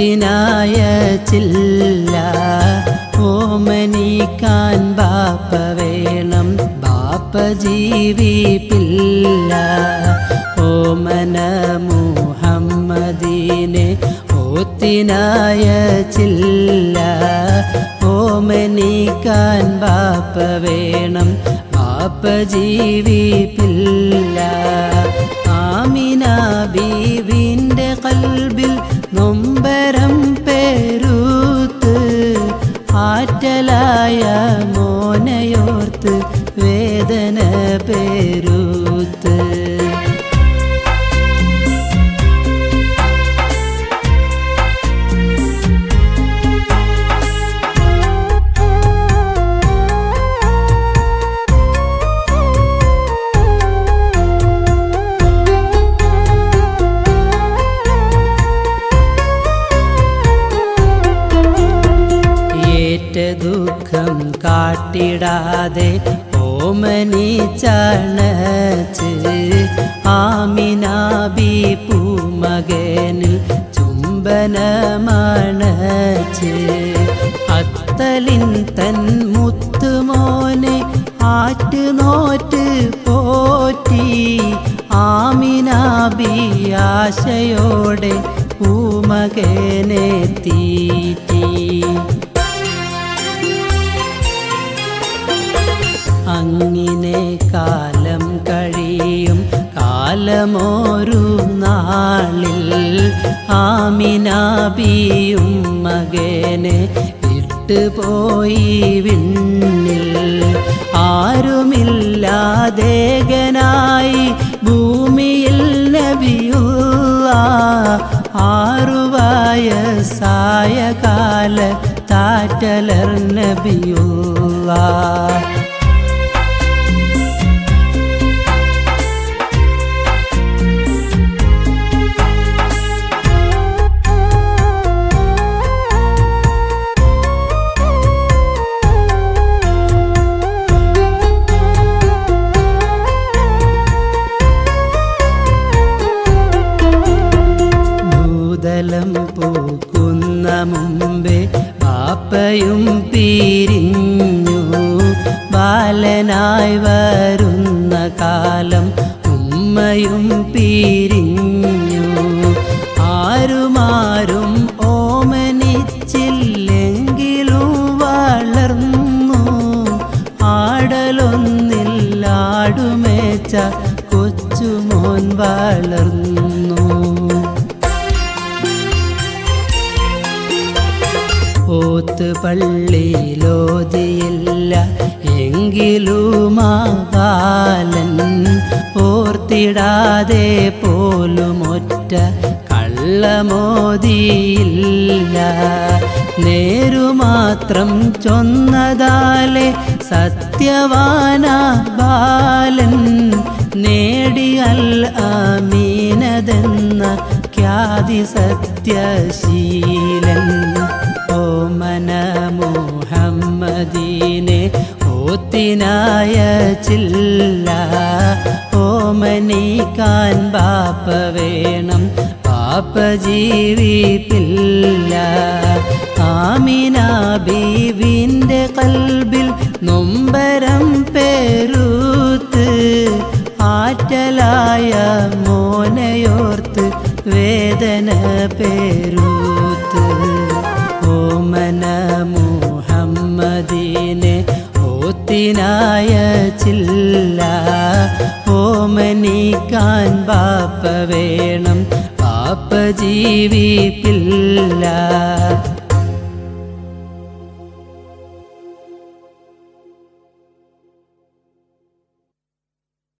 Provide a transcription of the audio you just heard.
നെഞ്ചത്തിനായ ചില്ല. ഓമനിക്കാൻ ബാപ്പ വേണം ബാപ്പ ജീവിപ്പില്ല. ഓമന മുഹമ്മദീനെ ഓത്തിനായ ചില്ല. ഓമനിക്കാൻ ബാപ്പ വേണം ബാപ്പ ജീവിപ്പില്ല. ആമിന ബീവി നൊമ്പരം പേരൂത്ത് ആറ്റലായ മോനയോർത്ത് വേദന പേരൂത്ത് ദുഃഖം കാട്ടിടാതെ ഓമനിച്ചണച്ച് ആമിനാബി പൂമകനിൽ ചുംബനമണച്ച് അത്തലിൻ തൻ മുത്തുമോനെ ആറ്റുനോറ്റ് പോറ്റി ആമിനാബി ആശയോടെ പൂമകനെ തീറ്റി കാലമോരു നാളിൽ ആമിനാബിയും മകനെ വിട്ടുപോയി വിണ്ണിൽ. ആരുമില്ലാതേകനായി ഭൂമിയിൽ നബിയുള്ള ആറുവായ സായകാല താറ്റലർ നബിയുള്ള പാപ്പയും പിരിഞ്ഞു ബാലനായി വരുന്ന കാലം ഉമ്മയും പിരിഞ്ഞു ആരുമാരും ഓമനിച്ചില്ലെങ്കിലും വളർന്നു. ആടലൊന്നില്ലാടുമേച്ച കൊച്ചുമോൻ വളർന്നു. ഓത്ത് പള്ളിയിലോതിയില്ല എങ്കിലും ആ ബാലൻ ഓർത്തിടാതെ പോലുമൊറ്റ കള്ളമോതിയില്ല നേരുമാത്രം ചൊന്നതാലെ സത്യവാന ബാലൻ നേടിയൽ അമീനതെന്ന ഖ്യാതി സത്യശീലൻ. ഓമന മുഹമ്മദീനെ ഓത്തിനായ ചില്ല. ഓമനിക്കാൻ ബാപ്പ വേണം പാപ്പ ജീവിപ്പില്ല. ആമിന ബീവിന്റെ കൽബിൽ നൊമ്പരം പേരൂത്ത് ആറ്റലായ മോനയോർത്ത് വേദന പേരൂത്ത്. ഓമന മുഹമ്മദീനെ ഓത്തിനായ ചില്ല. ഓമനിക്കാൻ ബാപ്പ വേണം. പാപ്പ ജീവിപ്പില്ല.